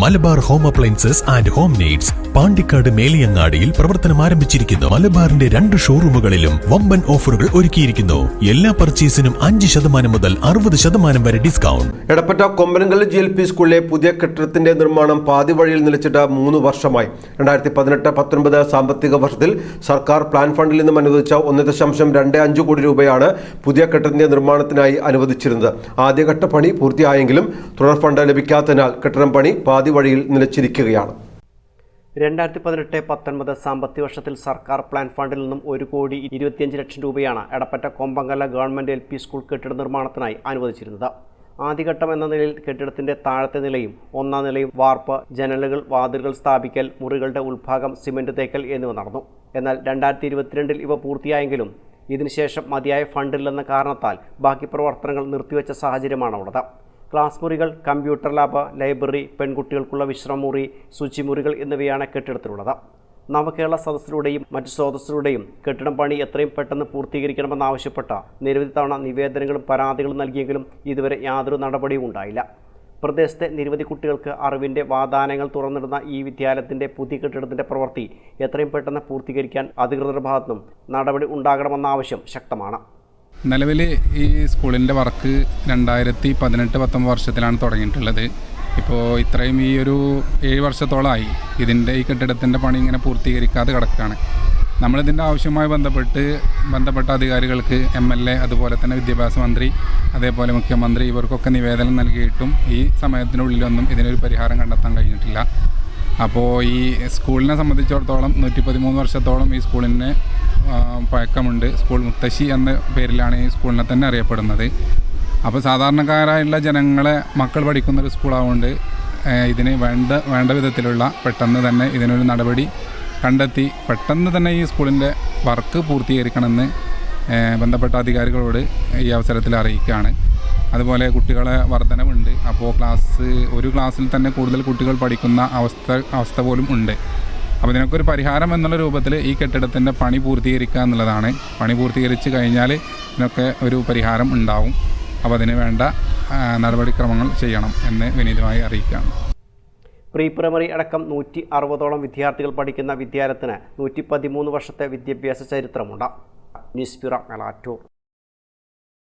Malabar home appliances and home needs Pandikkad മേലിയങ്ങാടിയിൽ പ്രവർത്തനം ആരംഭിച്ചിരിക്കുന്നു. മലബാറിന്റെ രണ്ട് ഷോറൂമുകളിലും വമ്പൻ ഓഫറുകൾ ഒരുക്കിയിരിക്കുന്നു. എല്ലാ പർച്ചേസിനും അഞ്ച് ശതമാനം മുതൽ അറുപത് ശതമാനം വരെ discount. Edappatta Kombankal G L P സ്കൂളിലെ പുതിയ കെട്ടിടത്തിന്റെ നിർമ്മാണം പാതി വഴിയിൽ നിലച്ചിട്ട് മൂന്ന് വർഷമായി. രണ്ടായിരത്തി പതിനെട്ട് പത്തൊൻപത് സാമ്പത്തിക വർഷത്തിൽ സർക്കാർ പ്ലാൻ ഫണ്ടിൽ നിന്നും അനുവദിച്ച ഒന്ന് ദശാംശം രണ്ട് അഞ്ച് കോടി രൂപയാണ് പുതിയ കെട്ടിടത്തിന്റെ നിർമ്മാണത്തിനായി അനുവദിച്ചിരുന്നത്. ആദ്യഘട്ട പണി പൂർത്തിയായെങ്കിലും തുടർ ഫണ്ട് ലഭിക്കാത്തതിനാൽ കെട്ടിടം പണി പാതി വഴിയിൽ നിലച്ചിരിക്കുകയാണ്. രണ്ടായിരത്തി പതിനെട്ട് പത്തൊൻപത് സാമ്പത്തിക വർഷത്തിൽ സർക്കാർ പ്ലാൻ ഫണ്ടിൽ നിന്നും ഒരു കോടി ഇരുപത്തിയഞ്ച് ലക്ഷം രൂപയാണ് Edappatta Kombankal government L P school കെട്ടിട നിർമ്മാണത്തിനായി അനുവദിച്ചിരുന്നത്. ആദ്യഘട്ടം എന്ന നിലയിൽ കെട്ടിടത്തിന്റെ താഴത്തെ നിലയും ഒന്നാം നിലയും വാർപ്പ് ജനലുകൾ വാതിലുകൾ സ്ഥാപിക്കൽ മുറികളുടെ ഉൾഭാഗം സിമന്റ് തേക്കൽ എന്നിവ നടന്നു. എന്നാൽ രണ്ടായിരത്തി ഇരുപത്തിരണ്ടിൽ ഇവ പൂർത്തിയായെങ്കിലും ഇതിനുശേഷം മതിയായ ഫണ്ടില്ലെന്ന കാരണത്താൽ ബാക്കി പ്രവർത്തനങ്ങൾ നിർത്തിവെച്ച സാഹചര്യമാണുള്ളത്. ക്ലാസ് മുറികൾ കമ്പ്യൂട്ടർ ലാബ് ലൈബ്രറി പെൺകുട്ടികൾക്കുള്ള വിശ്രമമുറി ശുചിമുറികൾ എന്നിവയാണ് കെട്ടിടത്തിലുള്ളത്. നവകേരള സദസ്സിലൂടെയും മറ്റ് സ്രോതസ്സിലൂടെയും കെട്ടിടം പണി എത്രയും പെട്ടെന്ന് പൂർത്തീകരിക്കണമെന്നാവശ്യപ്പെട്ട നിരവധി തവണ നിവേദനങ്ങളും പരാതികളും നൽകിയെങ്കിലും ഇതുവരെ യാതൊരു നടപടിയും ഉണ്ടായില്ല. പ്രദേശത്തെ നിരവധി കുട്ടികൾക്ക് അറിവിന്റെ വാതാനങ്ങൾ തുറന്നിടുന്ന ഈ വിദ്യാലയത്തിന്റെ പുതിയ കെട്ടിടത്തിന്റെ പ്രവൃത്തി എത്രയും പെട്ടെന്ന് പൂർത്തീകരിക്കാൻ അധികൃതരുടെ ഭാഗത്തും നടപടി ഉണ്ടാകണമെന്ന ആവശ്യം ശക്തമാണ്. നിലവിൽ ഈ സ്കൂളിന്റെ വർക്ക് രണ്ടായിരത്തി പതിനെട്ട് പത്തൊമ്പത് വർഷത്തിലാണ് തുടങ്ങിയിട്ടുള്ളത്. ഇപ്പോൾ ഇത്രയും ഈ ഒരു ഏഴ് വർഷത്തോളമായി ഇതിന്റെ ഈ കെട്ടിടത്തിന്റെ പണി ഇങ്ങനെ പൂർത്തീകരിക്കാതെ കിടക്കുകയാണ് നമ്മളിതിന്റെ ആവശ്യവുമായി ബന്ധപ്പെട്ട് ബന്ധപ്പെട്ട അധികാരികൾക്ക് എം എൽ എ അതുപോലെ തന്നെ വിദ്യാഭ്യാസ മന്ത്രി അതേപോലെ മുഖ്യമന്ത്രി ഇവർക്കൊക്കെ നിവേദനം നൽകിയിട്ടും ഈ സമയത്തിനുള്ളിലൊന്നും ഇതിനൊരു പരിഹാരം കണ്ടെത്താൻ കഴിഞ്ഞിട്ടില്ല. അപ്പോൾ ഈ സ്കൂളിനെ സംബന്ധിച്ചിടത്തോളം നൂറ്റി പതിമൂന്ന് വർഷത്തോളം ഈ സ്കൂളിന് പഴക്കമുണ്ട്. സ്കൂൾ മുത്തശ്ശി എന്ന പേരിലാണ് ഈ സ്കൂളിനെ തന്നെ അറിയപ്പെടുന്നത്. അപ്പോൾ സാധാരണക്കാരായുള്ള ജനങ്ങളെ മക്കൾ പഠിക്കുന്ന ഒരു സ്കൂളായതുകൊണ്ട് ഏ, ഇതിന് വേണ്ട വേണ്ട വിധത്തിലുള്ള പെട്ടെന്ന് തന്നെ ഇതിനൊരു നടപടി കണ്ടെത്തി പെട്ടെന്ന് തന്നെ ഈ സ്കൂളിന്റെ വർക്ക് പൂർത്തീകരിക്കണമെന്ന് ബന്ധപ്പെട്ട അധികാരികളോട് ഈ അവസരത്തിൽ അറിയിക്കുകയാണ്. അതുപോലെ കുട്ടികളെ വർധനവുണ്ട്. അപ്പോൾ ക്ലാസ് ഒരു ക്ലാസ്സിൽ തന്നെ കൂടുതൽ കുട്ടികൾ പഠിക്കുന്ന അവസ്ഥ അവസ്ഥ പോലും ഉണ്ട്. അപ്പോൾ ഇതിനൊക്കെ ഒരു പരിഹാരം എന്നുള്ള രൂപത്തിൽ ഈ കെട്ടിടത്തിന്റെ പണി പൂർത്തീകരിക്കുക എന്നുള്ളതാണ്. പണി പൂർത്തീകരിച്ച് കഴിഞ്ഞാൽ ഇതിനൊക്കെ ഒരു പരിഹാരം ഉണ്ടാവും. അപ്പോൾ അതിന് വേണ്ട നടപടിക്രമങ്ങൾ ചെയ്യണം എന്ന് വിനീതമായി അറിയിക്കുകയാണ്. പ്രീ പ്രൈമറി അടക്കം നൂറ്റി അറുപതോളം വിദ്യാർത്ഥികൾ പഠിക്കുന്ന വിദ്യാലയത്തിന് നൂറ്റി പതിമൂന്ന് വർഷത്തെ വിദ്യാഭ്യാസ ചരിത്രമുണ്ട്. News bureau Melattur.